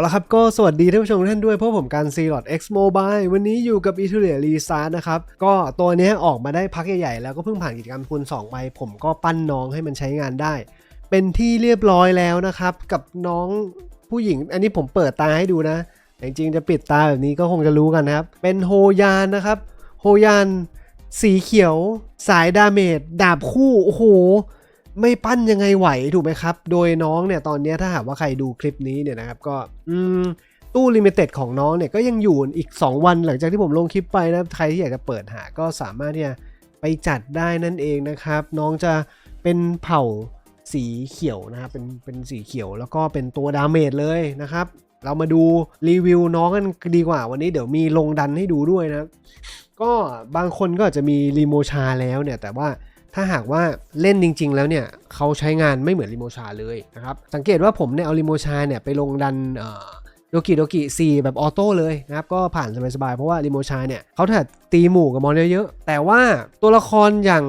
เอาละครับ ก็สวัสดีท่านผู้ชมท่านด้วยเพราะผมการ c l o t X Mobile วันนี้อยู่กับ e t u r i a r e s a r นะครับ ก็ตัวนี้ออกมาได้พักใหญ่ๆ แล้วก็เพิ่งผ่านกิจกรรมคูณ2ไป ผมก็ปั้นน้องให้มันใช้งานได้ เป็นที่เรียบร้อยแล้วนะครับ กับน้องผู้หญิง อันนี้ผมเปิดตาให้ดูนะแต่จริงๆจะปิดตาแบบนี้ก็คงจะรู้กันนะครับ เป็นโฮยานนะครับ โฮยาน สีเขียว สายดาเมจดาบคู่ โอ้โห ไม่ปั้นยังไงไหวถูกไหมครับ โดยน้องเนี่ยตอนนี้ถ้าหากว่าใครดูคลิปนี้เนี่ยนะครับก็อืมตู้ลิมิเต็ดของน้องเนี่ยก็ยังอยู่อีก 2 วันหลังจากที่ผมลงคลิปไปนะใครที่อยากจะเปิดหาก็สามารถที่จะไปจัดได้นั่นเองนะครับ น้องจะเป็นเผ่าสีเขียวนะครับเป็นเป็นสีเขียวแล้วก็เป็นตัวดาเมจเลยนะครับ เรามาดูรีวิวน้องกันดีกว่า วันนี้เดี๋ยวมีลงดันให้ดูด้วยนะ ก็บางคนก็อาจจะมีรีโมชาแล้วเนี่ยแต่ว่า ถ้าหากว่าเล่นจริง ๆ แล้วเนี่ยเขาใช้งานไม่เหมือนรีโมชาเลยนะครับ สังเกตว่าผมเนี่ยเอารีโมชาเนี่ยไปลงดันโดกิโดกิซีแบบออโต้เลยนะครับ ก็ผ่านสบายๆ เพราะว่ารีโมชาเนี่ยเขาถัดตีหมู่กับมอนเยอะๆ แต่ว่าตัวละครอย่าง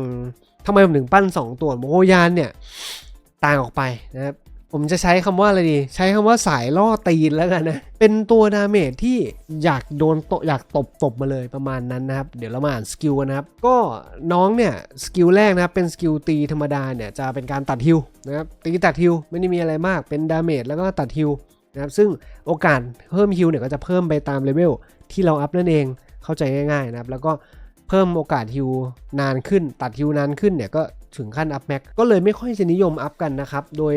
ทำไมผมถึงปั้น 2 ตัวโมโฮยานเนี่ยต่างออกไปนะครับ ผมจะใช้คำว่าอะไรดี ใช้คำว่าสายล่อตีนแล้วกันนะ เป็นตัวดาเมจที่อยากโดนตอยากตบตบมาเลยประมาณนั้นนะครับ เดี๋ยวเรามาอ่านสกิลกันนะครับ ก็น้องเนี่ยสกิลแรกนะครับเป็นสกิลตีธรรมดาเนี่ยจะเป็นการตัดฮิวนะครับตีตัดฮิวไม่ได้มีอะไรมากเป็นดาเมจแล้วก็ตัดฮิวนะครับซึ่งโอกาสเพิ่มฮิวเนี่ยก็จะเพิ่มไปตามเลเวลที่เราอัพนั่นเองเข้าใจง่ายๆนะครับแล้วก็เพิ่มโอกาสฮิวนานขึ้น ตัดฮิวนานขึ้นเนี่ยก็ถึงขั้นอัพแม็กก็เลยไม่ค่อยจะนิยมอัพกันนะครับโดย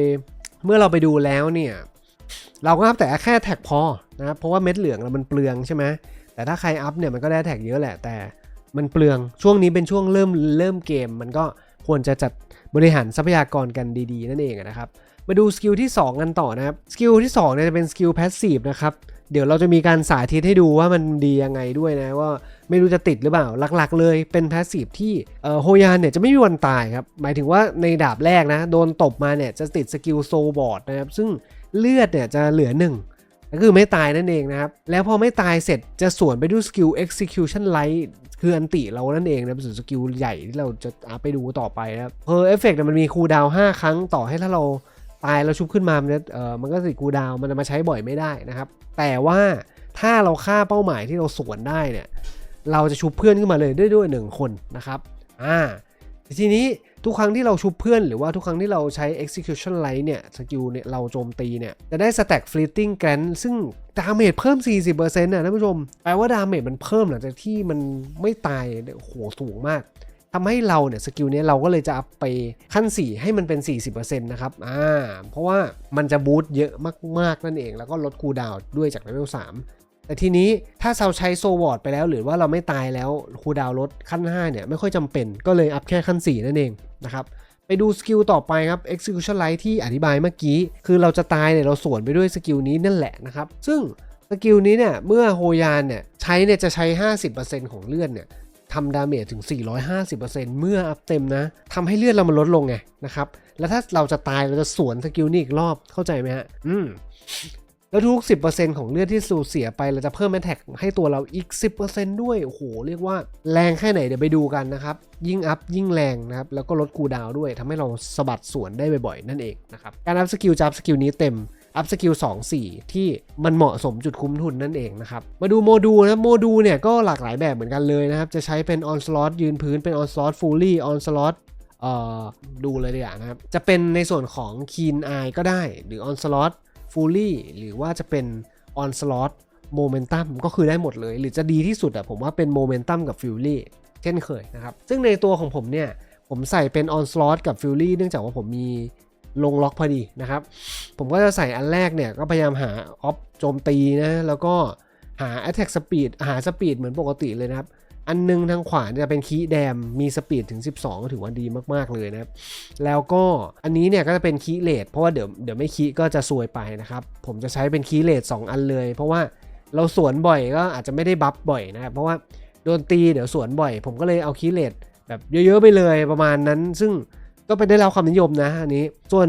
เมื่อเราไปดูแล้วเนี่ยเราก็อัพแต่แค่แท็กพอนะครับเพราะว่าเม็ดเหลืองเรามันเปลืองใช่ไหมแต่ถ้าใครอัพเนี่ยมันก็ได้แท็กเยอะแหละแต่มันเปลืองช่วงนี้เป็นช่วงเริ่มเริ่มเกม มันก็ควรจะจัดบริหารทรัพยากรกันดีๆ นั่นเองนะครับ มาดูสกิลที่ 2 กันต่อนะครับสกิลที่2เนี่ยจะเป็นสกิลแพสซีฟนะครับ เดี๋ยวเราจะมีการสาธิตให้ดูว่ามันดียังไงด้วยนะว่าไม่รู้จะติดหรือเปล่าหลักๆ เลยเป็นแพสซีฟที่โฮยานเนี่ยจะไม่มีวันตายครับ หมายถึงว่าในดาบแรกนะ โดนตบมาเนี่ยจะติดสกิลโซบอร์ดนะครับ ซึ่งเลือดเนี่ยจะเหลือหนึ่งก็คือไม่ตายนั่นเองนะครับ แล้วพอไม่ตายเสร็จจะสวนไปด้วยสกิล execution light คืออันติเรานั่นเองนะเป็นสกิลใหญ่ที่เราจะไปดูต่อไปนะครับเพอเอฟเฟกต์มันมีคูลดาวน์5ครั้งต่อให้ถ้าเรา ตายแล้วชุบขึ้นมามันจะเออมันก็ติดคูดาวมันจะมาใช้บ่อยไม่ได้นะครับ แต่ว่าถ้าเราฆ่าเป้าหมายที่เราสวนได้เนี่ยเราจะชุบเพื่อนขึ้นมาเลยด้วยด้วยหนึ่งคนนะครับอ่าทีนี้ทุกครั้งที่เราชุบเพื่อนหรือว่าทุกครั้งที่เราใช้ execution light เนี่ยสกิลเนี่ยเราโจมตีเนี่ยจะได้ stack fleeting grant ซึ่งดาเมจเพิ่ม 40%นะท่านผู้ชม แปลว่าดาเมจมันเพิ่มหลังจากที่มันไม่ตายเนี่ยโหสูงมาก ทำให้เราเนี่ยสกิลนี้เราก็เลยจะอัพไปขั้น 4 ให้มันเป็น 40%นะครับอ่าเพราะว่ามันจะบูตเยอะมากๆนั่นเอง แล้วก็ลดคูดาวด้วยจากเลเวล3แต่ทีนี้ถ้าเราใช้โซวอร์ดไปแล้ว หรือว่าเราไม่ตายแล้วคูดาวลดขั้น 5 เนี่ยไม่ค่อยจำเป็นก็เลยอัพแค่ขั้น 4 นั่นเองนะครับไปดูสกิลต่อไปครับ execution light ที่อธิบายเมื่อกี้ คือเราจะตายเนี่ยเราสวนไปด้วยสกิลนี้นั่นแหละนะครับ ซึ่งสกิลนี้เนี่ยเมื่อโฮยานเนี่ยใช้เนี่ยจะใช้ 50%ของเลือดเนี่ย ทำดาเมจถึง 450%เมื่ออัพเต็มนะทำให้เลือดเรามันลดลงไงนะครับ แล้วถ้าเราจะตายเราจะสวนสกิลนี้อีกรอบเข้าใจไหมฮะ อืม แล้วทุก 10%ของเลือดที่สูญเสียไปเราจะเพิ่มแมทแท็กให้ตัวเราอีก 10%ด้วย โอ้โห เรียกว่าแรงแค่ไหนเดี๋ยวไปดูกันนะครับ ยิ่งอัพยิ่งแรงนะครับ แล้วก็ลดคูดาวด้วยทำให้เราสะบัดสวนได้บ่อยๆ นั่นเองนะครับ การอัพสกิลจับสกิลนี้เต็ม อัพสกิล2 4 ที่มันเหมาะสมจุดคุ้มทุนนั่นเองนะครับ มาดูโมดูลนะโมดูลเนี่ยก็หลากหลายแบบเหมือนกันเลยนะครับ จะใช้เป็น on slot ยืนพื้นเป็น on slot fully on slot เอ่อดูเลยดีกว่านะครับ จะเป็นในส่วนของ keen eye ก็ได้ หรือ on slot ฟูลี่หรือว่าจะเป็น on slot momentum ก็คือได้หมดเลย หรือจะดีที่สุดอะผมว่าเป็น momentum กับ fury เช่นเคยนะครับ ซึ่งในตัวของผมเนี่ย ผมใส่เป็น on slot กับ fury เนื่องจากว่าผมมี ลงล็อกพอดีนะครับ ผมก็จะใส่อันแรกเนี่ย ก็พยายามหาออฟโจมตีนะ แล้วก็หา attack speed หา speed เหมือนปกติเลยนะครับ อันนึงทางขวาจะเป็นคีแดมมีสปีดถึง 12 ก็ถือว่าดีมากๆเลยนะครับ แล้วก็อันนี้เนี่ยก็จะเป็นคีเลดเพราะว่าเดี๋ยวเดี๋ยวไม่คีก็จะซวยไปนะครับ ผมจะใช้เป็นคีเลด2 อันเลย เพราะว่าเราสวนบ่อยก็อาจจะไม่ได้บัฟบ่อยนะครับ เพราะว่าโดนตีเดี๋ยวสวนบ่อย ผมก็เลยเอาคีเลดแบบเยอะๆไปเลยประมาณนั้น ซึ่ง ก็เป็นได้รับความนิยมนะอันนี้ ส่วน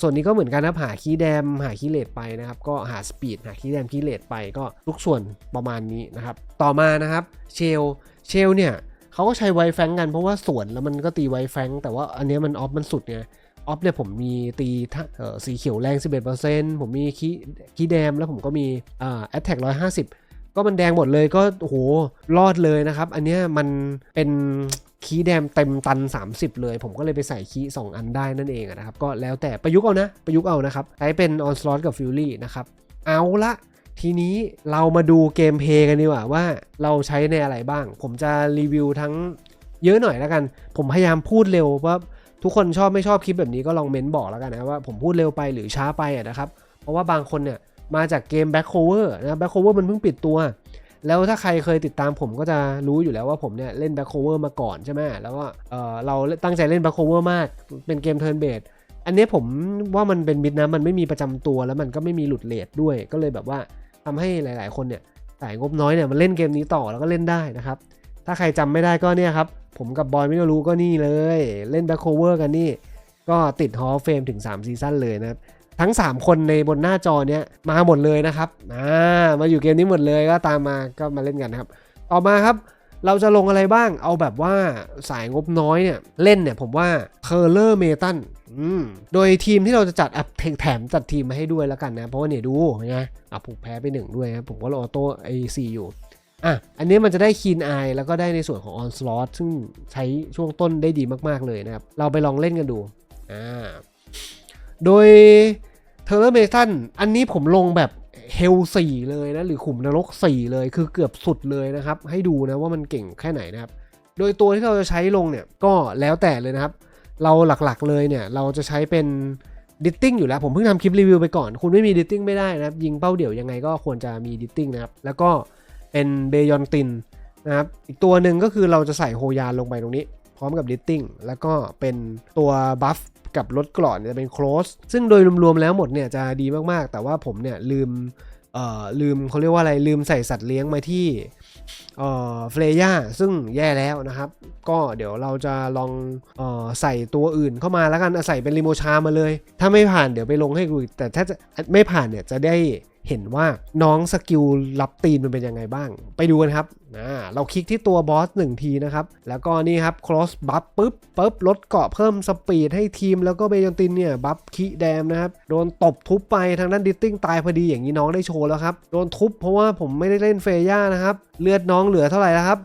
ส่วนนี้ก็เหมือนกันนะหาคีย์แดมหาคีย์เลดไปนะครับ ก็หาสปีดหาคีย์แดมคีย์เลดไปก็ทุกส่วนประมาณนี้นะครับ ต่อมานะครับเชลเชลเนี่ยเขาก็ใช้ไวแฟงกันเพราะว่าสวนแล้วมันก็ตีไวแฟงแต่ว่าอันนี้มันออฟมันสุดไงออฟเนี่ยผมมีตีท่าสีเขียวแรง 11%ผมมีคีคีแดมแล้วผมก็มีอ่าแอตแทก150 ก็มันแดงหมดเลยก็โอ้โหรอดเลยนะครับ อันเนี้ยมันเป็นคีแดมเต็มตัน 30 เลย ผมก็เลยไปใส่คี2อันได้นั่นเองนะครับ ก็แล้วแต่ประยุกต์เอานะ ประยุกต์เอานะครับใช้เป็น Onslaught กับ Fury นะครับ เอาละทีนี้เรามาดูเกมเพย์กันดีกว่าว่าเราใช้ในอะไรบ้าง ผมจะรีวิวทั้งเยอะหน่อยแล้วกัน ผมพยายามพูดเร็วว่าทุกคนชอบไม่ชอบคลิปแบบนี้ก็ลองเม้นบอกแล้วกันนะว่าผมพูดเร็วไปหรือช้าไปนะครับ เพราะว่าบางคนเนี่ย มาจากเกม Back Cover นะ Back Cover มันเพิ่งปิดตัว แล้วถ้าใครเคยติดตามผมก็จะรู้อยู่แล้วว่าผมเนี่ยเล่น Back Cover มาก่อนใช่ไหมแล้วก็เออเราตั้งใจเล่น Back Cover มาก เป็นเกม Turn Based อันนี้ผมว่ามันเป็นมิดนะมันไม่มีประจำตัวแล้วมันก็ไม่มีหลุดเลทด้วย ก็เลยแบบว่าทำให้หลาย ๆ คนเนี่ยสายงบน้อยเนี่ยมันเล่นเกมนี้ต่อแล้วก็เล่นได้นะครับ ถ้าใครจำไม่ได้ก็เนี่ยครับ ผมกับบอยไม่รู้ก็นี่เลย เล่น Back Cover กันนี่ ก็ติดฮอลเฟมถึง 3 ซีซั่นเลยนะครับ ทั้ง 3 คนในบนหน้าจอเนี้ยมาหมดเลยนะครับอ่ามาอยู่เกมนี้หมดเลยก็ตามมาก็มาเล่นกันนะครับ ต่อมาครับเราจะลงอะไรบ้าง เอาแบบว่าสายงบน้อยเนี่ยเล่นเนี่ยผมว่าเคอร์เลอร์เมตันโดยทีมที่เราจะจัดอะแถมจัดทีมมาให้ด้วยแล้วกันนะ เพราะว่าเนี่ยดูไงอะผูกแพ้ไปหนึ่งด้วยนะผมก็รอโต้ไอซีอยู่อะอันนี้มันจะได้คีนไอแล้วก็ได้ในส่วนของ On Slot ซึ่งใช้ช่วงต้นได้ดีมากๆเลยนะครับ เราไปลองเล่นกันดูอ่า โดยเทอร์เมทันอันนี้ผมลงแบบเฮลสี่เลยนะ หรือขุมนรก 4 เลยคือเกือบสุดเลยนะครับ ให้ดูนะว่ามันเก่งแค่ไหนนะครับ โดยตัวที่เราจะใช้ลงเนี่ย ก็แล้วแต่เลยนะครับ เราหลักๆเลยเนี่ย เราจะใช้เป็นดิตติ้งอยู่แล้ว ผมเพิ่งทำคลิปรีวิวไปก่อน คุณไม่มีดิตติ้งไม่ได้นะครับ ยิงเป้าเดี่ยวยังไงก็ควรจะมีดิตติ้งนะครับ แล้วก็เป็นเบยอนตินนะครับ อีกตัวหนึ่งก็คือเราจะใส่โฮยานลงไปตรงนี้ พร้อมกับดิตติ้งแล้วก็เป็นตัวบัฟ กับรถกรอดเนี่ยจะเป็น close ซึ่งโดยรวมๆแล้วหมดเนี่ยจะดีมากๆ แต่ว่าผมเนี่ยลืมเอ่อลืมเขาเรียกว่าอะไรลืมใส่สัตว์เลี้ยงมาที่เอ่อเฟรย่าซึ่งแย่แล้วนะครับ ก็เดี๋ยวเราจะลองเอ่อใส่ตัวอื่นเข้ามาแล้วกันใส่เป็นลิโมชามาเลย ถ้าไม่ผ่านเดี๋ยวไปลงให้ดูแต่ถ้าไม่ผ่านเนี่ยจะได้ เห็นว่าน้องสกิลรับตีนมันเป็นยังไงบ้าง ไปดูกันครับเราคลิกที่ตัวบอส1ทีนะครับ แล้วก็นี่ครับ cross buff ปุ๊บปุ๊บลดเกาะเพิ่มสปีดให้ทีม แล้วก็เบยอนตินเนี่ย บัฟคีแดมนะครับ โดนตบทุบไปทางด้านดิตติ้งตายพอดีอย่างนี้น้องได้โชว์แล้วครับ โดนทุบเพราะว่าผมไม่ได้เล่นเฟย่านะครับ เลือดน้องเหลือเท่าไหร่แล้วครับ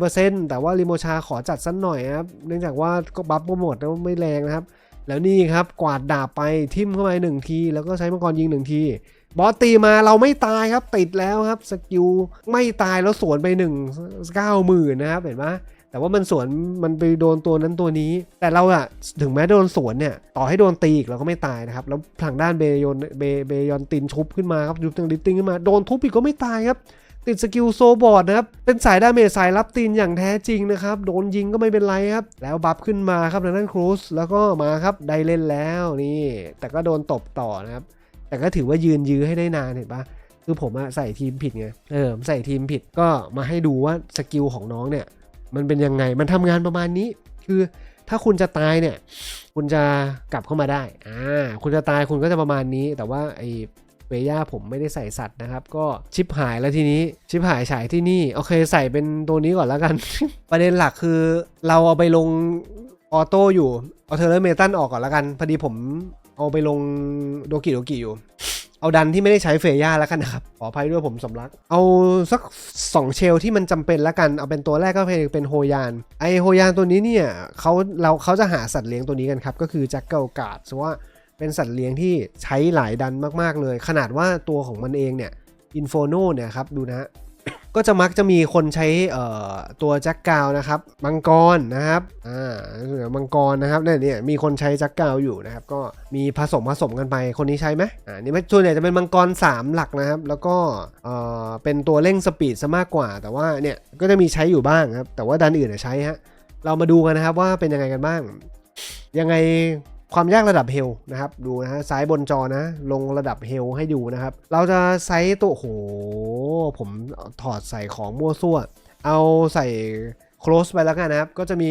40%แต่ว่าริโมชาขอจัดสักหน่อยครับ เนื่องจากว่าก็บัฟก็หมดแล้วไม่แรงนะครับ แล้วนี่ครับกวาดดาบไปทิ่มเข้าไปหนึ่งที แล้วก็ใช้มังกรยิงหนึ่งที บอสตีมาเราไม่ตายครับติดแล้วครับสกิลไม่ตายแล้วสวนไป1 9 0 0 0 0นะครับเห็นไหมแต่ว่ามันสวนมันไปโดนตัวนั้นตัวนี้ แต่เราอะถึงแม้โดนสวนเนี่ยต่อให้โดนตีอีกเราก็ไม่ตายนะครับ แล้วทางด้านเบยอนเบเบยอนตินชุบขึ้นมาครับยุบทางดิตติ้งขึ้นมาโดนทุบอีกก็ไม่ตายครับติดสกิลโซบอร์ดนะครับ เป็นสายดาเมจสายรับตีนอย่างแท้จริงนะครับ โดนยิงก็ไม่เป็นไรครับ แล้วบัฟขึ้นมาครับทางด้านครูสแล้วก็มาครับ ได้เล่นแล้วนี่ แต่ก็โดนตบต่อนะครับ แต่ก็ถือว่ายืนยื้อให้ได้นานเห็นปะคือผมอะใส่ทีมผิดไง เออใส่ทีมผิดก็มาให้ดูว่าสกิลของน้องเนี่ย มันเป็นยังไง มันทำงานประมาณนี้ คือถ้าคุณจะตายเนี่ย คุณจะกลับเข้ามาได้ อ่า คุณจะตายคุณก็จะประมาณนี้ แต่ว่าไอเวย่าผมไม่ได้ใส่สัตว์นะครับ ก็ชิปหายแล้วทีนี้ ชิปหายฉายที่นี่ โอเคใส่เป็นตัวนี้ก่อนแล้วกัน ประเด็นหลักคือเราเอาไปลงออโต้อยู่ เอาเทอร์เมตันออกก่อนแล้วกัน พอดีผม เอาไปลงโดกิโดกิอยู่ เอาดันที่ไม่ได้ใช้เฟย่าแล้วกันนะครับ ขออภัยด้วยผมสำลัก เอาสัก 2 เชลที่มันจำเป็นแล้วกัน เอาเป็นตัวแรกก็เป็นโฮยาน ไอโฮยานตัวนี้เนี่ยเขาเราเขาจะหาสัตว์เลี้ยงตัวนี้กันครับ ก็คือแจ็คเกิลการ์ดสว่าเป็นสัตว์เลี้ยงที่ใช้หลายดันมากๆเลย ขนาดว่าตัวของมันเองเนี่ยอินโฟโนเนี่ยครับดูนะฮะ ก็จะมักจะมีคนใช้เอ่อตัวแจ็คกาวนะครับมังกรนะครับอ่ามังกรนะครับเนี่ยเนี่ยมีคนใช้แจ็คกาวอยู่นะครับก็มีผสมผสมกันไปคนนี้ใช้ไหมอ่านี่ส่วนใหญ่จะเป็นมังกร 3 หลักนะครับ แล้วก็เอ่อเป็นตัวเร่งสปีดซะมากกว่า แต่ว่าเนี่ยก็จะมีใช้อยู่บ้างครับแต่ว่าดันอื่นอะใช้ฮะเรามาดูกันนะครับว่าเป็นยังไงกันบ้าง ยังไง ความยากระดับเฮลนะครับดูนะฮะซ้ายบนจอนะ ลงระดับเฮลให้ดูนะครับ เราจะไซส์ตัวโห ผมถอดใส่ของมั่วซั่ว เอาใส่ close ไปแล้วกันนะครับ ก็จะมี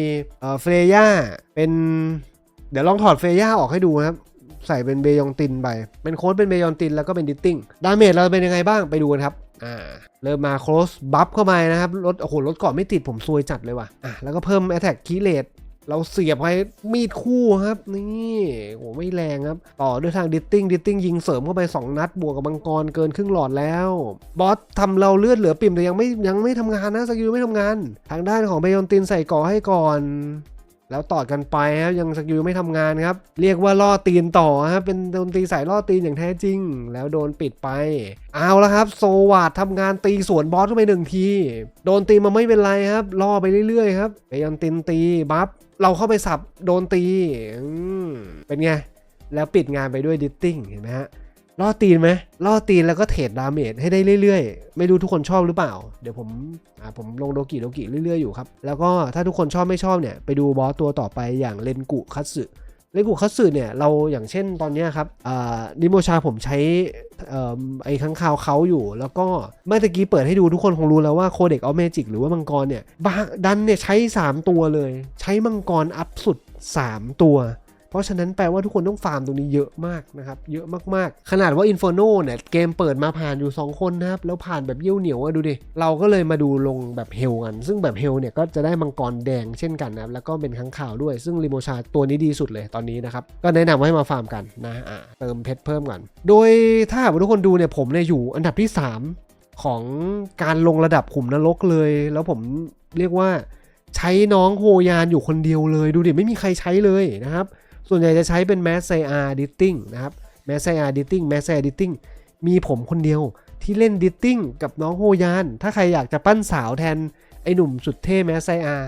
เฟรย่าเป็น เดี๋ยวลองถอดเฟรย่าออกให้ดูนะครับ ใส่เป็นเบยองตินไป เป็นโค้ดเป็นเบยองตินแล้วก็เป็นดิตติ้งดาเมจเราเป็นยังไงบ้างไปดูกันครับอ่าเริ่มมา close buff เข้ามานะครับ ลด โอ้โห ลดเกาะไม่ติดผมซวยจัดเลยว่ะ อะ แล้วก็เพิ่ม attack key rate เราเสียบไปมีดคู่ครับ นี่โหไม่แรงครับ ต่อด้วยทางดิตติ้งดิตติ้งยิงเสริมเข้าไป 2 นัด บวกกับมังกรเกินครึ่งหลอดแล้ว บอสทำเราเลือดเหลือปิ่มแต่ยังไม่ยังไม่ทำงานนะสกิลไม่ทำงาน ทางด้านของเบยอนตินใส่ก่อให้ก่อน แล้วต่อกันไปครับยังสกิลไม่ทำงานครับ เรียกว่าล่อตีนต่อครับเป็นโดนตีใส่ล่อตีนอย่างแท้จริง แล้วโดนปิดไป เอาละครับ โซวาดทำงานตีสวนบอสเข้าไปหนึ่งทีโดนตีมาไม่เป็นไรครับล่อไปเรื่อยๆครับไปยันตินตีบัฟ เราเข้าไปสับโดนตีเป็นไง แล้วปิดงานไปด้วยดิตติ้งเห็นไหมฮะล่อตีนไหมล่อตีนแล้วก็เทรดดาเมจให้ได้เรื่อยๆ ไม่รู้ทุกคนชอบหรือเปล่า เดี๋ยวผมอ่าผมลงโดกิโดกิเรื่อยๆอยู่ครับ แล้วก็ถ้าทุกคนชอบไม่ชอบเนี่ย ไปดูบอสตัวต่อไปอย่างเลนกุคัตสึ เลนกุคัตสึเนี่ยเราอย่างเช่นตอนนี้ครับดิโมชาผมใช้ไอ้ข้างคาวเขาอยู่ แล้วก็เมื่อกี้เปิดให้ดูทุกคนคงรู้แล้วว่าโคเด็กอาเมจิกหรือว่ามังกรเนี่ยบางดันเนี่ยใช้ 3 ตัวเลย ใช้มังกรอัพสุด 3 ตัว เพราะฉะนั้นแปลว่าทุกคนต้องฟาร์มตรงนี้เยอะมากนะครับ เยอะมากๆ ขนาดว่า Inferno เนี่ยเกมเปิดมาผ่านอยู่ 2 คนนะครับ แล้วผ่านแบบเยี่ยวเหนียวอะดูดิ เราก็เลยมาดูลงแบบเฮลกัน ซึ่งแบบเฮลเนี่ยก็จะได้มังกรแดงเช่นกันนะครับ แล้วก็เป็นข้างข่าวด้วย ซึ่งริโมชาตัวนี้ดีสุดเลยตอนนี้นะครับ ก็แนะนำให้มาฟาร์มกันนะอ่าเติมเพชรเพิ่มกันโดยถ้าหากว่าทุกคนดูเนี่ยผมเนี่ยอยู่อันดับที่ 3 ของการลงระดับขุมนรกเลย แล้วผมเรียกว่าใช้น้องโฮยานอยู่คนเดียวเลย ดูดิไม่มีใครใช้เลยนะครับ ส่วนใหญ่จะใช้เป็น m a s s AR Editing นะครับ m a s s AR Editing m a s s AR Editing มีผมคนเดียวที่เล่น Editing กับน้องโฮยาน ถ้าใครอยากจะปั้นสาวแทนไอ้หนุ่มสุดเท่ m a s s AR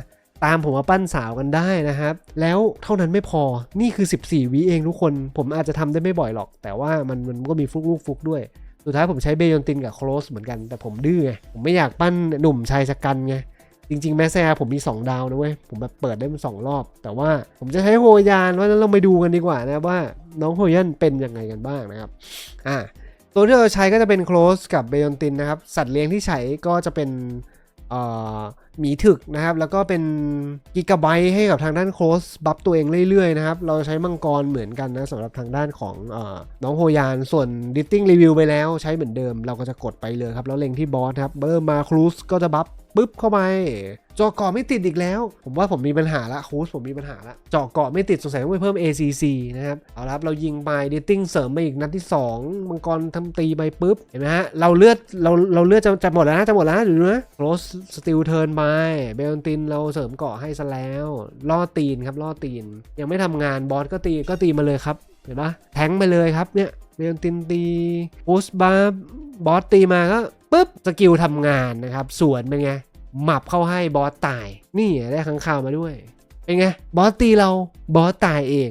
ตามผมมาปั้นสาวกันได้นะครับ แล้วเท่านั้นไม่พอนี่คือ 14วิเองทุกคน ผมอาจจะทำได้ไม่บ่อยหรอก แต่ว่ามันมันก็มีฟลุกลูกฟลุกด้วย สุดท้ายผมใช้เบยอนตินกับโคลสเหมือนกันแต่ผมดื้อไงผมไม่อยากปั้นหนุ่มชายชะกันไง จริงๆแมสแซผมมี 2 ดาวนะเว้ย ผมแบบเปิดได้มันสองรอบ แต่ว่าผมจะใช้โฮยานว่าเราไปดูกันดีกว่านะว่าน้องโฮยันเป็นยังไงกันบ้างนะครับ อ่าตัวที่เราใช้ก็จะเป็นโคลสกับเบยอนตินนะครับ สัตว์เลี้ยงที่ใช้ก็จะเป็นเอ่อหมีถึกนะครับ แล้วก็เป็นกิกะไบต์ให้กับทางด้านโคลสบัฟตัวเองเรื่อยๆนะครับ เราใช้มังกรเหมือนกันนะสำหรับทางด้านของเออน้องโฮยาน ส่วนดิตติ้งรีวิวไปแล้วใช้เหมือนเดิม เราก็จะกดไปเลยครับ แล้วเล็งที่บอสครับเบอร์มาครูสก็จะบัฟ ปึ๊บเข้าไปเจาะเกาะไม่ติดอีกแล้ว ผมว่าผมมีปัญหาละครูสผมมีปัญหาละเจาะเกาะไม่ติดสงสัยต้องไปเพิ่ม ACC นะครับ เอาละครับ เรายิงไปเดตติ้งเสริมไปอีกนัดที่ 2 มังกรทำตีไปปุ๊บ เห็นไหมฮะ เราเลือดเราเราเลือดจะจะหมดแล้วนะจะหมดแล้วนะดูนะโรสสติลเทิร์นไปเบลตินเราเสริมเกาะให้ซะแล้วล่อตีนครับล่อตีน ยังไม่ทำงานบอสก็ตีก็ตีมาเลยครับเห็นปะแทงไปเลยครับเนี่ยเบลตินตีโพสบาร์บอสตีมาก็ ปุ๊บสกิลทำงานนะครับสวนเป็นไงหมับเข้าให้บอสตาย นี่ได้ข้างข่าวมาด้วย เป็นไงบอสตีเราบอสตายเอง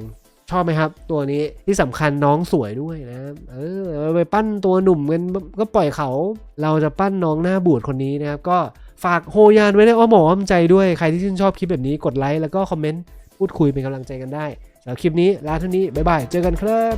ชอบไหมครับ ตัวนี้ที่สำคัญน้องสวยด้วยนะ เออไปปั้นตัวหนุ่มกันก็ปล่อยเขา เราจะปั้นน้องหน้าบูดคนนี้นะครับ ก็ฝากโฮยานไว้ในอ้อมอกอ้อมใจด้วยใครที่ชื่นชอบคลิปแบบนี้กดไลค์แล้วก็คอมเมนต์พูดคุยเป็นกำลังใจกันได้สำหรับคลิปนี้ลาเท่านี้บ๊ายบายเจอกันครับ